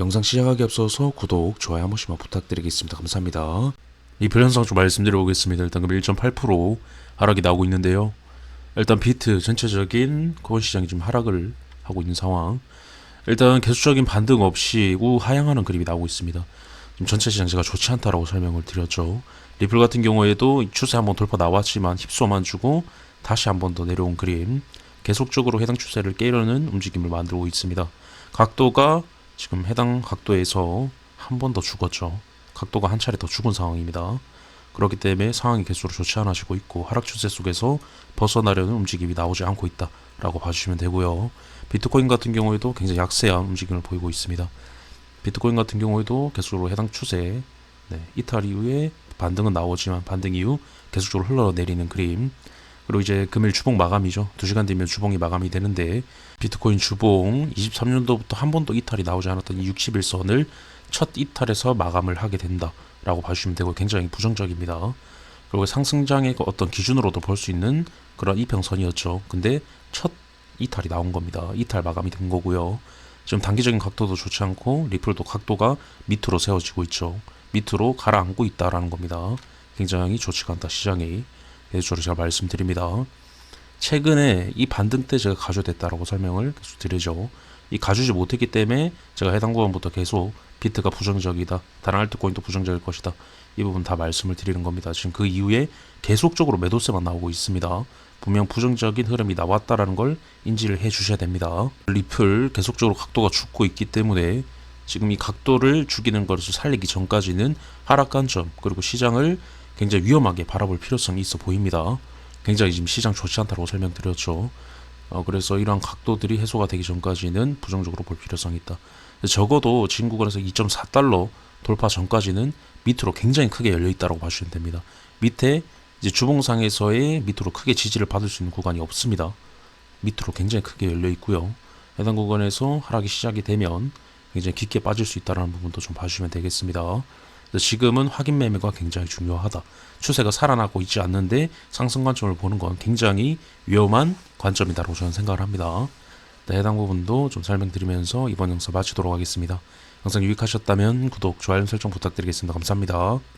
영상 시작하기 앞서서 구독, 좋아요 한 번씩만 부탁드리겠습니다. 감사합니다. 이 별현상 좀 말씀드려보겠습니다. 일단 그럼 1.8% 하락이 나오고 있는데요. 일단 비트 전체적인 코인 시장이 좀 하락을 하고 있는 상황. 일단 계속적인 반등 없이 우하향하는 그림이 나오고 있습니다. 지금 전체 시장 제가 좋지 않다라고 설명을 드렸죠. 리플 같은 경우에도 추세 한번 돌파 나왔지만 힙소만 주고 다시 한번 더 내려온 그림. 계속적으로 해당 추세를 깨려는 움직임을 만들고 있습니다. 각도가 지금 해당 각도에서 한 번 더 죽었죠. 각도가 한 차례 더 죽은 상황입니다. 그렇기 때문에 상황이 계속 좋지 않아지고 있고 하락 추세 속에서 벗어나려는 움직임이 나오지 않고 있다라고 봐주시면 되고요. 비트코인 같은 경우에도 굉장히 약세한 움직임을 보이고 있습니다. 비트코인 같은 경우에도 계속적으로 해당 추세 네, 이탈 이후에 반등은 나오지만 반등 이후 계속적으로 흘러내리는 그림 그리고 이제 금일 주봉 마감이죠. 2시간 뒤면 주봉이 마감이 되는데 비트코인 주봉 23년도부터 한 번도 이탈이 나오지 않았던 이 60일선을 첫 이탈에서 마감을 하게 된다라고 봐주시면 되고 굉장히 부정적입니다. 그리고 상승장의 그 어떤 기준으로도 볼 수 있는 그런 이평선이었죠. 근데 첫 이탈이 나온 겁니다. 이탈 마감이 된 거고요. 지금 단기적인 각도도 좋지 않고 리플도 각도가 밑으로 세워지고 있죠. 밑으로 가라앉고 있다라는 겁니다. 굉장히 좋지가 않다 시장이. 예 주로 제가 말씀드립니다. 최근에 이 반등 때 제가 가져됐다라고 설명을 계속 드리죠. 이 가주지 못했기 때문에 제가 해당 구간부터 계속 비트가 부정적이다. 다른 알트코인도 부정적일 것이다. 이 부분 다 말씀을 드리는 겁니다. 지금 그 이후에 계속적으로 매도세만 나오고 있습니다. 분명 부정적인 흐름이 나왔다라는 걸 인지를 해 주셔야 됩니다. 리플 계속적으로 각도가 죽고 있기 때문에 지금 이 각도를 죽이는 것을 살리기 전까지는 하락 관점 그리고 시장을 굉장히 위험하게 바라볼 필요성이 있어 보입니다. 굉장히 지금 시장 좋지 않다고 설명드렸죠. 어, 그래서 이러한 각도들이 해소가 되기 전까지는 부정적으로 볼 필요성이 있다. 적어도 지금 구간에서 2.4달러 돌파 전까지는 밑으로 굉장히 크게 열려 있다고 봐주시면 됩니다. 밑에 이제 주봉상에서의 밑으로 크게 지지를 받을 수 있는 구간이 없습니다. 밑으로 굉장히 크게 열려 있고요. 해당 구간에서 하락이 시작이 되면 굉장히 깊게 빠질 수 있다는 부분도 좀 봐주시면 되겠습니다. 지금은 확인 매매가 굉장히 중요하다. 추세가 살아나고 있지 않는데 상승 관점을 보는 건 굉장히 위험한 관점이다라고 저는 생각을 합니다. 네, 해당 부분도 좀 설명드리면서 이번 영상 마치도록 하겠습니다. 영상 유익하셨다면 구독, 좋아요 설정 부탁드리겠습니다. 감사합니다.